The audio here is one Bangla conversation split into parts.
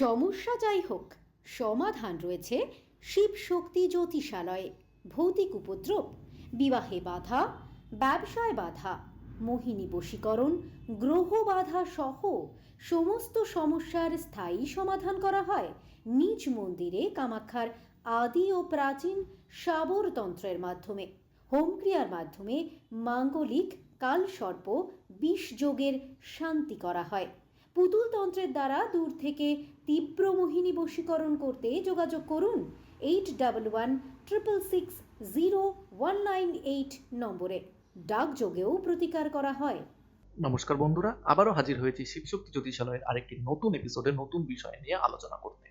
সমস্যা যাই হোক, সমাধান রয়েছে শিব শক্তি জ্যোতিষালয়ে। ভৌতিক উপদ্রব, বিবাহে বাধা, ব্যবসায় বাধা, মোহিনী বশীকরণ, গ্রহ বাধা সহ সমস্ত সমস্যার স্থায়ী সমাধান করা হয় নিজ মন্দিরে কামাখ্যার আদি ও প্রাচীন সাবর তন্ত্রের মাধ্যমে। হোমক্রিয়ার মাধ্যমে মাঙ্গলিক কালসর্প বিষ যোগের শান্তি করা হয়। পুতুল তন্ত্রের দ্বারা দূর থেকে তীব্র মোহিনী বশীকরণ করতে যোগাযোগ করুন eight double one triple six zero one nine eight নম্বরে। ডাকযোগেও প্রতিকার করা হয়। নমস্কার বন্ধুরা, আবারও হাজির হয়েছি শিবশক্তি জ্যোতিষালয়ের আরেকটি নতুন এপিসোডে নতুন বিষয় নিয়ে আলোচনা করতে।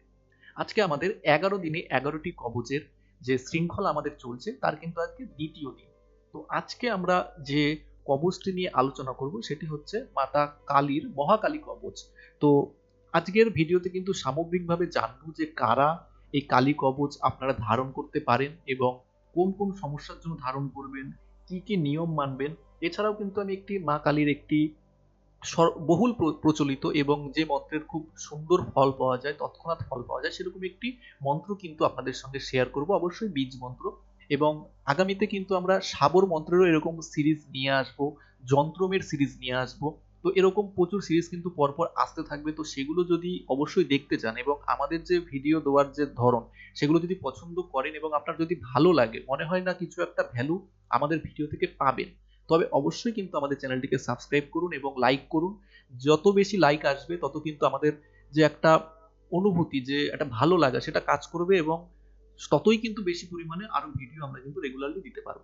আজকে আমাদের এগারো দিনে এগারোটি কবচের যে শৃঙ্খলা আমাদের চলছে, তার কিন্তু আজকে দ্বিতীয় দিন। তো আজকে আমরা যে কবচটি নিয়ে আলোচনা করব, সেটি হচ্ছে মাতা কালীর মহাকালী কবচ। তো আজকের ভিডিওতে কিন্তু সামগ্রিকভাবে জানব যে কারা এই কালী কবচ আপনারা ধারণ করতে পারেন এবং কোন কোন সমস্যার জন্য ধারণ করবেন, কি কি নিয়ম মানবেন। এছাড়াও কিন্তু আমি একটি মা কালীর একটি বহুল প্র- প্রচলিত এবং যে মন্ত্রের খুব সুন্দর ফল পাওয়া যায়, তৎক্ষণাৎ ফল পাওয়া যায়, সেরকম একটি মন্ত্র কিন্তু আপনাদের সঙ্গে শেয়ার করব, অবশ্যই বীজ মন্ত্র। এবং আগামীতে কিন্তু আমরা সাবর মন্ত্রেরও এরকম সিরিজ নিয়ে আসব, যন্ত্রমের সিরিজ নিয়ে আসব। তো এরকম প্রচুর সিরিজ কিন্তু পরপর আসতে থাকবে। তো সেগুলো যদি অবশ্যই দেখতে চান এবং আমাদের যে ভিডিও দেওয়ার যে ধরন, সেগুলো যদি পছন্দ করেন এবং আপনার যদি ভালো লাগে, মনে হয় না কিছু একটা ভ্যালু আমাদের ভিডিও থেকে পাবেন, তবে অবশ্যই কিন্তু আমাদের চ্যানেলটিকে সাবস্ক্রাইব করুন এবং লাইক করুন। যত বেশি লাইক আসবে, তত কিন্তু আমাদের যে একটা অনুভূতি, যে একটা ভালো লাগা, সেটা কাজ করবে এবং ততই কিন্তু বেশি পরিমাণে আরও ভিডিও আমরা কিন্তু রেগুলারলি দিতে পারব।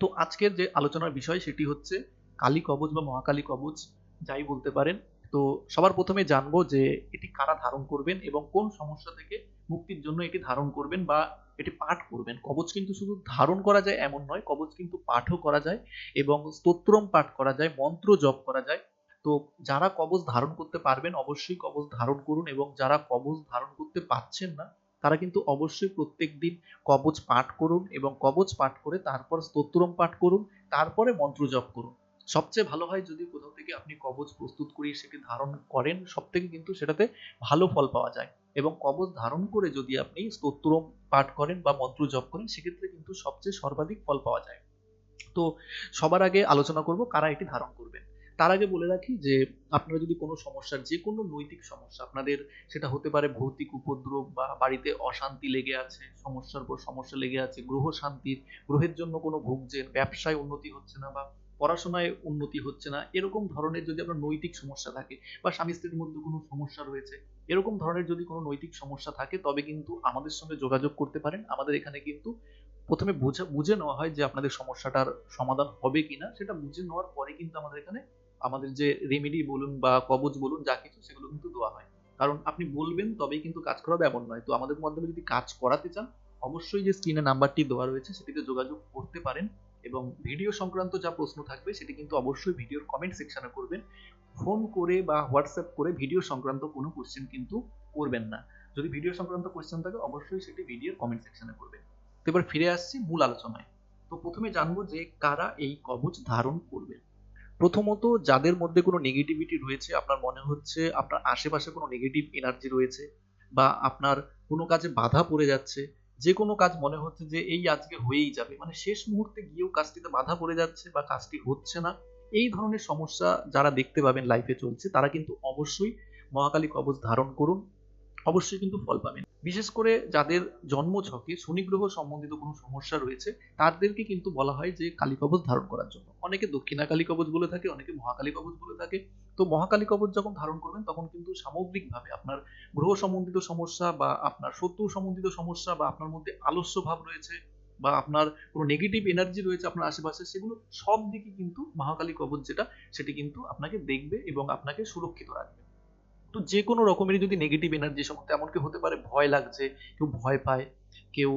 তো আজকের যে আলোচনার বিষয়, সেটি হচ্ছে কালী কবচ বা মহাকালী কবচ যাই বলতে পারেন। তো সবার প্রথমে জানব যে এটি কারা ধারণ করবেন এবং কোন সমস্যা থেকে মুক্তির জন্য এটি ধারণ করবেন বা এটি পাঠ করবেন। কবচ কিন্তু শুধু ধারণ করা যায় এমন নয়, কবচ কিন্তু পাঠও করা যায় এবং স্তোত্রম পাঠ করা যায়, মন্ত্র জপ করা যায়। তো যারা কবচ ধারণ করতে পারবেন অবশ্যই কবচ ধারণ করুন এবং যারা কবচ ধারণ করতে পারছেন না, তারা কিন্তু অবশ্যই প্রত্যেক দিন কবচ পাঠ করুন এবং কবচ পাঠ করে তারপর স্তোত্রম পাঠ করুন, তারপরে মন্ত্র জপ করুন। সবচেয়ে ভালো হয় যদি কোথাও থেকে আপনি কবচ প্রস্তুত করিয়ে সেটি ধারণ করেন সব থেকে কিন্তু সেটাতে ভালো ফল পাওয়া যায়। এবং কবচ ধারণ করে যদি আপনি স্তোত্রম পাঠ করেন বা মন্ত্র জপ করেন, সেক্ষেত্রে কিন্তু সবচেয়ে সর্বাধিক ফল পাওয়া যায়। তো সবার আগে আলোচনা করব কারা এটি ধারণ করবেন। তার আগে বলে রাখি যে, আপনারা যদি কোনো সমস্যার যে কোনো নৈতিক সমস্যা, আপনাদের সেটা হতে পারে ভৌতিক উপদ্রব বা বাড়িতে অশান্তি লেগে আছে, সমস্যার পর সমস্যা লেগে আছে, গ্রহ শান্তির, গ্রহের জন্য কোনো ভুগছেন ব্যবসায় উন্নতি হচ্ছে না বা পড়াশোনায় উন্নতি হচ্ছে না, এরকম ধরনের যদি আপনার নৈতিক সমস্যা থাকে বা স্বামী স্ত্রীর মধ্যে কোনো সমস্যা রয়েছে, এরকম ধরনের যদি কোনো নৈতিক সমস্যা থাকে, তবে কিন্তু আমাদের সঙ্গে যোগাযোগ করতে পারেন। আমাদের এখানে কিন্তু প্রথমে বুঝে নেওয়া হয় যে আপনাদের সমস্যাটার সমাধান হবে কিনা, সেটা বুঝে নেওয়ার পরে কিন্তু আমাদের এখানে আমাদের যে রেমেডি বলুন বা কবচ বলুন, যা কিছু সেগুলো কিন্তু দেওয়া হয়। কারণ আপনি বলবেন, তবেই কিন্তু কাজ করাবে এমন নয়। তো আমাদের মাধ্যমে যদি কাজ করাতে চান, অবশ্যই যে স্ক্রিনে নাম্বারটি দেওয়া রয়েছে, সেটিতে যোগাযোগ করতে পারেন। এবং ভিডিও সংক্রান্ত যা প্রশ্ন থাকবে, সেটি কিন্তু অবশ্যই ভিডিওর কমেন্ট সেকশনে করবেন। ফোন করে বা হোয়াটসঅ্যাপ করে ভিডিও সংক্রান্ত কোনো কোশ্চেন কিন্তু করবেন না। যদি ভিডিও সংক্রান্ত কোশ্চেন থাকে, অবশ্যই সেটি ভিডিওর কমেন্ট সেকশনে করবেন। তো এবার ফিরে আসছি মূল আলোচনায়। তো প্রথমে জানব যে কারা এই কবচ ধারণ করবে? প্রথমত, যাদের মধ্যে কোনো নেগেটিভিটি রয়েছে, আপনার মনে হচ্ছে আপনার আশেপাশে কোনো নেগেটিভ এনার্জি রয়েছে বা আপনার কোনো কাজে বাধা পড়ে যাচ্ছে যে কোনো কাজ মনে হচ্ছে যে এই আজকে হয়েই যাবে। মানে শেষ মুহূর্তে গিয়েও কাজটিতে বাধা পড়ে যাচ্ছে বা কাজটি হচ্ছে না। এই ধরনের সমস্যা যারা দেখতে পাবেন লাইফে চলছে, তারা কিন্তু অবশ্যই মহাকালী কবচ ধারণ করুন। অবশ্যই কিন্তু ফল পাবেন। বিশেষ করে যাদের জন্মছকে শনি গ্রহ সম্বন্ধিত কোনো সমস্যা রয়েছে, তাদেরকে কিন্তু বলা হয় যে কালী কবচ ধারণ করার জন্য। অনেকে দক্ষিণা কালী কবচ বলে থাকে, অনেকে মহাকালী কবচ বলে থাকে। তো মহাকালী কবচ যখন ধারণ করবেন, তখন কিন্তু সামগ্রিকভাবে আপনার গ্রহ সম্বন্ধিত সমস্যা বা আপনার শত্রু সম্বন্ধিত সমস্যা বা আপনার মধ্যে আলস্য ভাব রয়েছে বা আপনার কোনো নেগেটিভ এনার্জি রয়েছে আপনার আশেপাশে, সেগুলো সব দিকে কিন্তু মহাকালী কবচ যেটা, সেটি কিন্তু আপনাকে দেখবে এবং আপনাকে সুরক্ষিত রাখবে। তো যে কোনো রকমেরই যদি নেগেটিভ এনার্জি সম্বন্ধে এমনকি হতে পারে, ভয় লাগছে, কেউ ভয় পায়, কেউ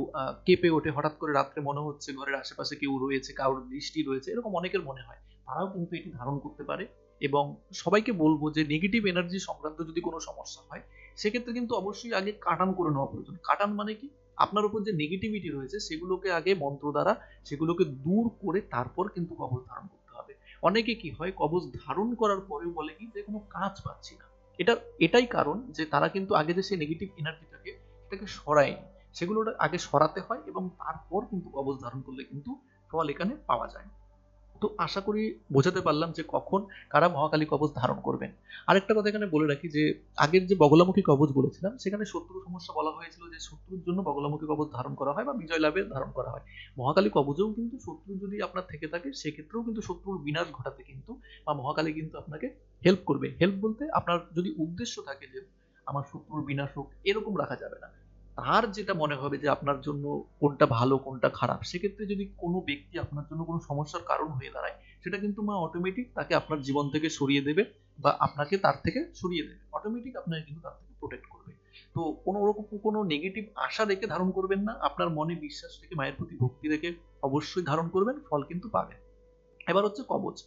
কেঁপে ওঠে, হঠাৎ করে রাত্রে মনে হচ্ছে ঘরের আশেপাশে কেউ রয়েছে, কারোর দৃষ্টি রয়েছে, এরকম অনেকের মনে হয়। তারাও কিন্তু এটি ধারণ করতে পারে এবং সবাইকে বলব যে নেগেটিভ এনার্জি সংক্রান্ত যদি কোনো সমস্যা হয়, সেক্ষেত্রে কিন্তু অবশ্যই আগে কাটান করে নেওয়া প্রয়োজন। কাটান মানে কি? আপনার উপর যে নেগেটিভিটি রয়েছে, সেগুলোকে আগে মন্ত্র দ্বারা সেগুলোকে দূর করে তারপর কিন্তু কবজ ধারণ করতে হবে। অনেকে কি হয়, কবজ ধারণ করার পরেও বলে কি, যে কোনো কাজ পাচ্ছি না। এটা, এটাই কারণ যে তারা কিন্তু আগে যে সেই নেগেটিভ এনার্জিটাকে এটাকে সরায়নি। সেগুলো আগে সরাতে হয় এবং তারপর কিন্তু কবচ ধারণ করলে কিন্তু ফল এখানে পাওয়া যায়। তো আশা করি বোঝাতে পারলাম যে কখন কারা মহাকালী কবচ ধারণ করবেন। আরেকটা কথা এখানে বলে রাখি যে, আগের যে বগলামুখী কবচ বলেছিলাম, সেখানে শত্রু সমস্যা বলা হয়েছিল যে শত্রুর জন্য বগলামুখী কবচ ধারণ করা হয় বা বিজয় লাভের ধারণ করা হয়। মহাকালী কবচেও কিন্তু শত্রু যদি আপনার থেকে থাকে, সেক্ষেত্রেও কিন্তু শত্রুর বিনাশ ঘটাতে কিন্তু বা মহাকালী কিন্তু আপনাকে হেল্প করবে। হেল্প বলতে আপনার যদি উদ্দেশ্য থাকে যে, আমার শত্রুর বিনাশ হোক, এরকম রাখা যাবে না। তার যেটা মনে হবে যে আপনার জন্য কোনটা ভালো, কোনটা খারাপ, সেক্ষেত্রে যদি কোনো ব্যক্তি আপনার জন্য কোনো সমস্যার কারণ হয়ে দাঁড়ায়, সেটা কিন্তু মা অটোমেটিক তাকে আপনার জীবন থেকে সরিয়ে দেবে বা আপনাকে তার থেকে সরিয়ে দেবে। অটোমেটিক আপনাকে কিন্তু তার থেকে প্রোটেক্ট করবে। তো কোনো রকম কোনো নেগেটিভ আশা রেখে ধারণ করবেন না, আপনার মনে বিশ্বাস রেখে, মায়ের প্রতি ভক্তি রেখে অবশ্যই ধারণ করবেন, ফল কিন্তু পাবেন। এবার হচ্ছে কবচ।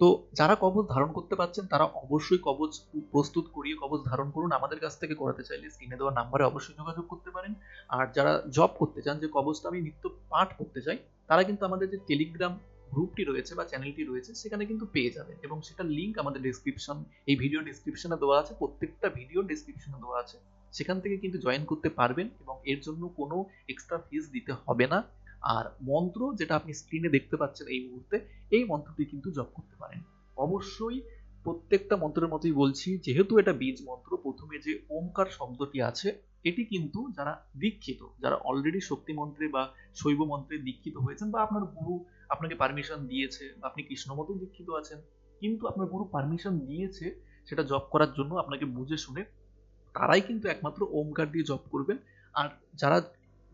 তো যারা কবজ ধারণ করতে পারছেন, তারা অবশ্যই কবজ প্রস্তুত করিয়ে কবজ ধারণ করুন। আমাদের কাছ থেকে করাতে চাইলে স্ক্রিনে দেওয়া নাম্বারে অবশ্যই যোগাযোগ করতে পারেন। আর যারা জব করতে চান, যে কবজটা আমি নিত্য পাঠ করতে চাই, তারা কিন্তু আমাদের যে টেলিগ্রাম গ্রুপটি রয়েছে বা চ্যানেলটি রয়েছে, সেখানে কিন্তু পেয়ে যাবেন। এবং সেটার লিঙ্ক আমাদের ডিসক্রিপশন এই ভিডিও ডিসক্রিপশনে দেওয়া আছে, প্রত্যেকটা ভিডিও ডিসক্রিপশনে দেওয়া আছে। সেখান থেকে কিন্তু জয়েন করতে পারবেন এবং এর জন্য কোনো এক্সট্রা ফিস দিতে হবে না। আর মন্ত্র যেটা আপনি স্ক্রিনে দেখতে পাচ্ছেন এই মুহূর্তে, এই মন্ত্রটি কিন্তু জপ করতে পারেন। অবশ্যই প্রত্যেকটা মন্ত্রের মতোই বলছি, যেহেতু এটা বীজ মন্ত্র, প্রথমে যে ওমকার শব্দটি আছে, এটি কিন্তু যারা দীক্ষিত, যারা অলরেডি শক্তি মন্ত্রে বা শৈব মন্ত্রে দীক্ষিত হয়েছেন বা আপনার গুরু আপনাকে পারমিশন দিয়েছে বা আপনি কৃষ্ণমতো দীক্ষিত আছেন, কিন্তু আপনার গুরু পারমিশন দিয়েছে সেটা জব করার জন্য আপনাকে বুঝে শুনে, তারাই কিন্তু একমাত্র ওমকার দিয়ে জব করবেন। আর যারা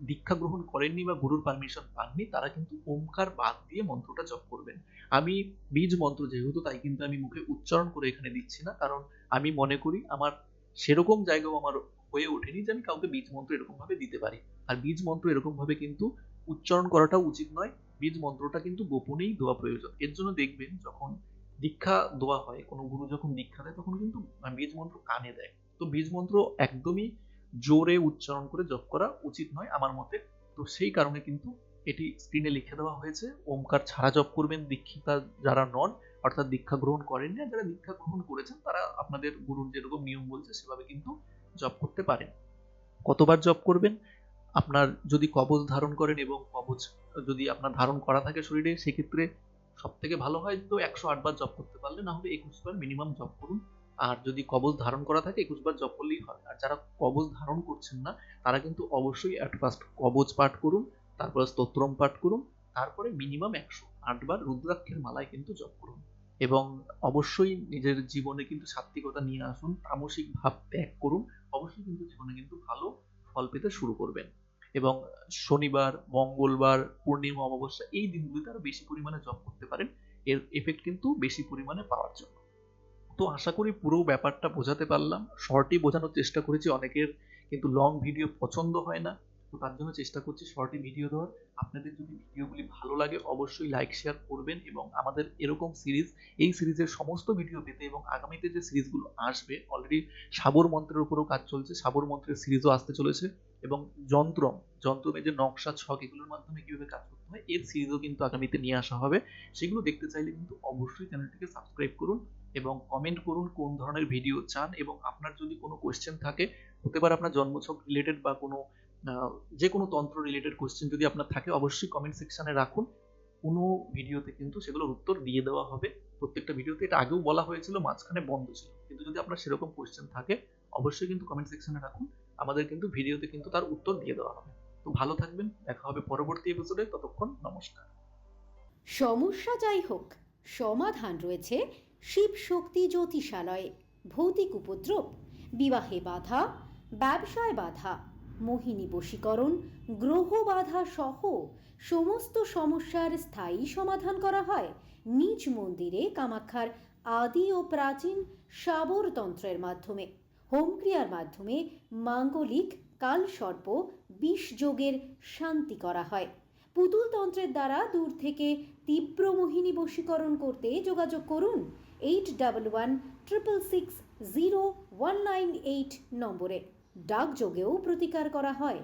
দীক্ষা গ্রহণ করেননি বা গুরুর পারমিশন পাননি, তারা কিন্তু ওমকার বাদ দিয়ে মন্ত্রটা জপ করবেন। আমি বীজ মন্ত্র যেহেতু, তাই কিন্তু আমি মুখে উচ্চারণ করে এখানে দিচ্ছি না, কারণ আমি মনে করি আমার সেরকম জায়গাও আমার হয়ে ওঠেনি যে আমি কাউকে বীজ মন্ত্র এরকম ভাবে দিতে পারি। আর বীজ মন্ত্র এরকম ভাবে কিন্তু উচ্চারণ করাটা উচিত নয়, বীজ মন্ত্রটা কিন্তু গোপনেই দেওয়া প্রয়োজন। এর জন্য দেখবেন যখন দীক্ষা দেওয়া হয়, কোনো গুরু যখন দীক্ষা দেয়, তখন কিন্তু বীজ মন্ত্র কানে দেয়। তো বীজ মন্ত্র একদমই জোরে উচ্চারণ করে জপ করা উচিত নয় আমার মতে। তো সেই কারণে কিন্তু এটি স্ক্রিনে লিখে দেওয়া হয়েছে। ওমকার ছাড়া জপ করবেন দীক্ষিতা যারা নন, অর্থাৎ দীক্ষা গ্রহণ করেননি আর যারা দীক্ষা গ্রহণ করেছেন, তারা আপনাদের গুরুর যেরকম নিয়ম বলছে, সেভাবে কিন্তু জপ করতে পারেন। কতবার জপ করবেন? আপনার যদি কবচ ধারণ করেন এবং কবচ যদি আপনার ধারণ করা থাকে শরীরে, সেক্ষেত্রে সব থেকে ভালো হয় তো একশো আটবার জপ করতে পারলে না হলে একুশ বার মিনিমাম জপ করুন। আর যদি কবচ ধারণ করা থাকে একুশ বার জপ করলেই হয়। আর যারা কবচ ধারণ করছেন না, তারা কিন্তু অবশ্যই অ্যাট ফার্স্ট কবচ পাঠ করুন, তারপরে স্তোত্রম পাঠ করুন, তারপরে মিনিমাম একশো আটবার রুদ্রাক্ষের মালায় কিন্তু জপ করুন। এবং অবশ্যই নিজের জীবনে কিন্তু সাত্বিকতা নিয়ে আসুন, তামসিক ভাব ত্যাগ করুন, অবশ্যই কিন্তু জীবনে কিন্তু ভালো ফল পেতে শুরু করবেন। এবং শনিবার, মঙ্গলবার, পূর্ণিমা, অমাবস্যা এই দিনগুলিতে আরও বেশি পরিমাণে জপ করতে পারেন। এর এফেক্ট কিন্তু বেশি পরিমাণে পাওয়ার জন্য। তো আশা করি পুরো ব্যাপারটা বোঝাতে পারলাম। শর্টই বোঝানোর চেষ্টা করেছি অনেকের, কিন্তু লং ভিডিও পছন্দ হয় না। তো তার জন্য চেষ্টা করছি শর্টই ভিডিও দেওয়ার। আপনাদের যদি ভিডিওগুলি ভালো লাগে, অবশ্যই লাইক শেয়ার করবেন এবং আমাদের এরকম সিরিজ এই সিরিজের সমস্ত ভিডিও পেতে এবং আগামীতে যে সিরিজগুলো আসবে অলরেডি সাবর মন্ত্রের উপরেও কাজ চলছে। সাবর মন্ত্রের সিরিজও আসতে চলেছে। এবং যন্ত্রম যন্ত্রমের যে নকশা ছক এগুলোর মাধ্যমে কীভাবে কাজ করতে হয়, এর সিরিজও কিন্তু আগামীতে নিয়ে আসা হবে। সেগুলো দেখতে চাইলে কিন্তু অবশ্যই চ্যানেলটিকে সাবস্ক্রাইব করুন এবং কমেন্ট করুন কোন ধরনের ভিডিও চান এবং আপনার যদি কোনো কোয়েশ্চেন থাকে, হতে পারে আপনার জন্মছক রিলেটেড বা কোনো যে কোনো তন্ত্র রিলেটেড কোয়েশ্চেন যদি আপনার থাকে, অবশ্যই কমেন্ট সেকশনে রাখুন। কোনো ভিডিওতে কিন্তু সেগুলোর উত্তর দিয়ে দেওয়া হবে। প্রত্যেকটা ভিডিওতে এটা আগেও বলা হয়েছিল, মাঝখানে বন্ধ ছিল। কিন্তু যদি আপনার সেরকম কোয়েশ্চেন থাকে, অবশ্যই কিন্তু কমেন্ট সেকশনে রাখুন। আমাদের কিন্তু ভিডিওতে কিন্তু তার উত্তর দিয়ে দেওয়া হবে। তো ভালো থাকবেন, দেখা হবে পরবর্তী এপিসোডে ততক্ষণ নমস্কার। সমস্যা যাই হোক, সমাধান রয়েছে শিব শক্তি জ্যোতিষালয়ে। ভৌতিক উপদ্রব, বিবাহে বাধা, ব্যবসায় বাধা, মোহিনী বশীকরণ, গ্রহ বাধা সহ সমস্ত সমস্যার স্থায়ী সমাধান করা হয় নিজ মন্দিরে কামাখ্যার আদি ও প্রাচীন সাবরতন্ত্রের মাধ্যমে। হোমক্রিয়ার মাধ্যমে মাঙ্গলিক কালসর্প বিষ যোগের শান্তি করা হয়। পুতুল তন্ত্রের দ্বারা দূর থেকে তীব্র মোহিনী বশীকরণ করতে যোগাযোগ করুন eight double one triple six zero one nine eight নম্বরে। ডাকযোগেও প্রতিকার করা হয়।